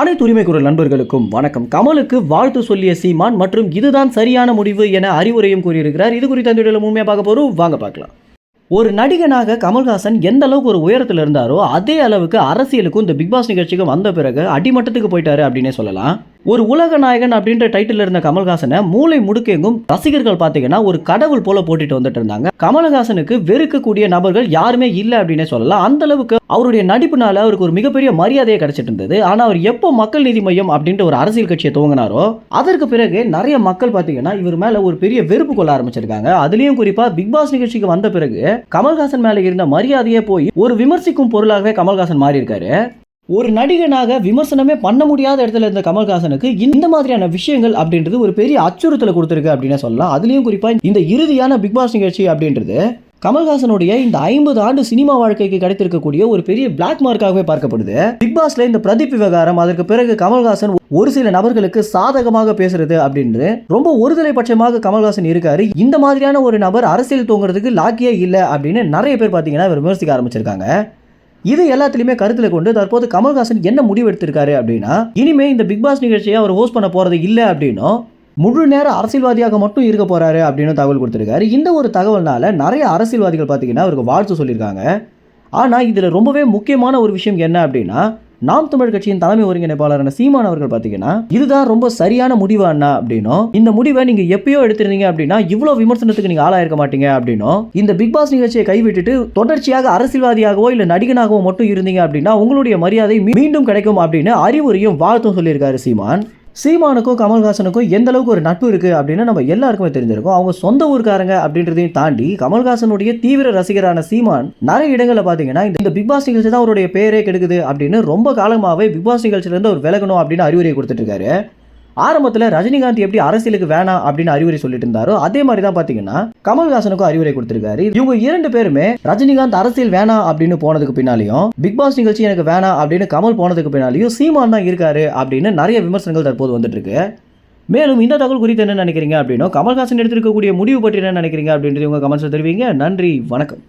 அனைத்து உரிமை குரல் நண்பர்களுக்கும் வணக்கம். கமலுக்கு வாழ்த்து சொல்லிய சீமான் மற்றும் இதுதான் சரியான முடிவு என அறிவுரையும் கூறியிருக்கிறார். இது குறித்த அந்த வீடியோவில் முழுமையாக பார்க்க போகிறோம் வாங்க பார்க்கலாம். ஒரு நடிகனாக கமல்ஹாசன் எந்த அளவுக்கு ஒரு உயரத்தில் இருந்தாரோ அதே அளவுக்கு அரசியலுக்கும் இந்த பிக்பாஸ் நிகழ்ச்சிக்கும் வந்த பிறகு அடிமட்டத்துக்கு போயிட்டாரு அப்படின்னே சொல்லலாம். ஒரு உலக நாயகன் அப்படின்ற டைட்டில் இருந்த கமல்ஹாசனை மூளை முடுக்கெங்கும் ரசிகர்கள் பார்த்தீங்கன்னா ஒரு கடவுள் போல போட்டுட்டு வந்துட்டு இருந்தாங்க. கமல்ஹாசனுக்கு வெறுக்கக்கூடிய நபர்கள் யாருமே இல்லை அப்படின்னே சொல்லலாம். அந்த அளவுக்கு அவருடைய நடிப்புனால அவருக்கு ஒரு மிகப்பெரிய மரியாதையை கிடைச்சிட்டு இருந்தது. ஆனால் அவர் எப்போ மக்கள் நீதி மையம் அப்படின்ற ஒரு அரசியல் கட்சியை துவங்கினாரோ அதற்கு பிறகு நிறைய மக்கள் பார்த்தீங்கன்னா இவர் மேலே ஒரு பெரிய வெறுப்பு கொள்ள ஆரம்பிச்சிருக்காங்க. அதுலேயும் குறிப்பாக பிக் பாஸ் நிகழ்ச்சிக்கு வந்த பிறகு கமல்ஹாசன் மேலே இருந்த மரியாதையே போய் ஒரு விமர்சிக்கும் பொருளாகவே கமல்ஹாசன் மாறி இருக்காரு ஒரு நடிகனாக விமர்சனமே பண்ண முடியாத இடத்துல இருந்த கமல்ஹாசனுக்கு இந்த மாதிரியான விஷயங்கள் அப்படின்றது ஒரு பெரிய அச்சுறுத்தலை கொடுத்துருக்கு அப்படின்னு சொல்லலாம். அதுலேயும் குறிப்பாக இந்த இறுதியான பிக் பாஸ் நிகழ்ச்சி அப்படின்றது கமல்ஹாசனுடைய இந்த ஐம்பது ஆண்டு சினிமா வாழ்க்கைக்கு கிடைத்திருக்கக்கூடிய ஒரு பெரிய பிளாக் மார்க்காகவே பார்க்கப்படுது. பிக் பாஸ்ல இந்த பிரதீப் விவகாரம் அதற்கு பிறகு கமல்ஹாசன் ஒரு சில நபர்களுக்கு சாதகமாக பேசுறது அப்படின்னு ரொம்ப ஒருதலை பட்சமாக கமல்ஹாசன் இருக்காரு. இந்த மாதிரியான ஒரு நபர் அரசியல் தூங்குறதுக்கு லாக்கியே இல்லை அப்படின்னு நிறைய பேர் பார்த்தீங்கன்னா விமர்சிக்க ஆரம்பிச்சிருக்காங்க. இது எல்லாத்துலயுமே கருத்தில் கொண்டு தற்போது கமல்ஹாசன் என்ன முடிவு எடுத்திருக்காரு அப்படின்னா இனிமே இந்த பிக் பாஸ் நிகழ்ச்சியை அவர் ஹோஸ்ட் பண்ண போறது இல்லை அப்படின்னும் முழு நேர அரசியல்வாதியாக மட்டும் இருக்க போறாரு அப்படின்னு தகவல் கொடுத்துருக்காரு. இந்த ஒரு தகவல்னால நிறைய அரசியல்வாதிகள் பார்த்தீங்கன்னா அவருக்கு வாழ்த்து சொல்லியிருக்காங்க. ஆனால் இதில் ரொம்பவே முக்கியமான ஒரு விஷயம் என்ன அப்படின்னா நாம் தமிழ் கட்சியின் தலைமை ஒருங்கிணைப்பாளரான சீமான் அவர்கள் பார்த்தீங்கன்னா இதுதான் ரொம்ப சரியான முடிவு அண்ணா அப்படின்னும் இந்த முடிவை நீங்க எப்பயோ எடுத்திருந்தீங்க அப்படின்னா இவ்வளோ விமர்சனத்துக்கு நீங்க ஆளாயிருக்க மாட்டீங்க அப்படின்னும் இந்த பிக் பாஸ் நிகழ்ச்சியை கைவிட்டுட்டு தொடர்ச்சியாக அரசியல்வாதியாகவோ இல்லை நடிகனாகவோ மட்டும் இருந்தீங்க அப்படின்னா உங்களுடைய மரியாதை மீண்டும் கிடைக்கும் அப்படின்னு அறிவுரையும் வாழ்த்தும் சொல்லியிருக்காரு சீமான். சீமானுக்கும் கமல்ஹாசனுக்கும் எந்த அளவுக்கு ஒரு நட்பு இருக்குது அப்படின்னு நம்ம எல்லாருக்குமே தெரிஞ்சிருக்கும். அவங்க சொந்த ஊருக்காரங்க அப்படின்றதையும் தாண்டி கமல்ஹாசனுடைய தீவிர ரசிகரான சீமான் நிறைய இடங்களில் பார்த்தீங்கன்னா இந்த- இந்த பிக் பாஸ் நிகழ்ச்சி தான் அவருடைய பேரே கெடுக்குது அப்படின்னு ரொம்ப காலமாகவே பிக் பாஸ் நிகழ்ச்சியிலேருந்து அவர் விலகணும் அப்படின்னு அறிவுரை கொடுத்துட்டு இருக்காரு. ஆரம்பத்தில் ரஜினிகாந்த் எப்படி அரசியலுக்கு வேணாம் அப்படின்னு அறிவுரை சொல்லிட்டு இருந்தாரோ அதே மாதிரி தான் பார்த்தீங்கன்னா கமல்ஹாசனுக்கும் அறிவுரை கொடுத்திருக்காரு. இவங்க இரண்டு பேருமே ரஜினிகாந்த் அரசியல் வேணாம் அப்படின்னு போனதுக்கு பின்னாலையும் பிக் பாஸ் நிகழ்ச்சி எனக்கு வேணாம் அப்படின்னு கமல் போனதுக்கு பின்னாலையும் சீமான் தான் இருக்காரு அப்படின்னு நிறைய விமர்சனங்கள் தற்போது வந்துட்டு இருக்கு மேலும் இந்த தகவல் குறித்து என்ன நினைக்கிறீங்க அப்படின்னா கமல்ஹாசன் எடுத்திருக்கக்கூடிய முடிவு பற்றி என்ன நினைக்கிறீங்க அப்படின்றது உங்க கமெண்ட்ஸ் தெரிவிங்க. நன்றி வணக்கம்.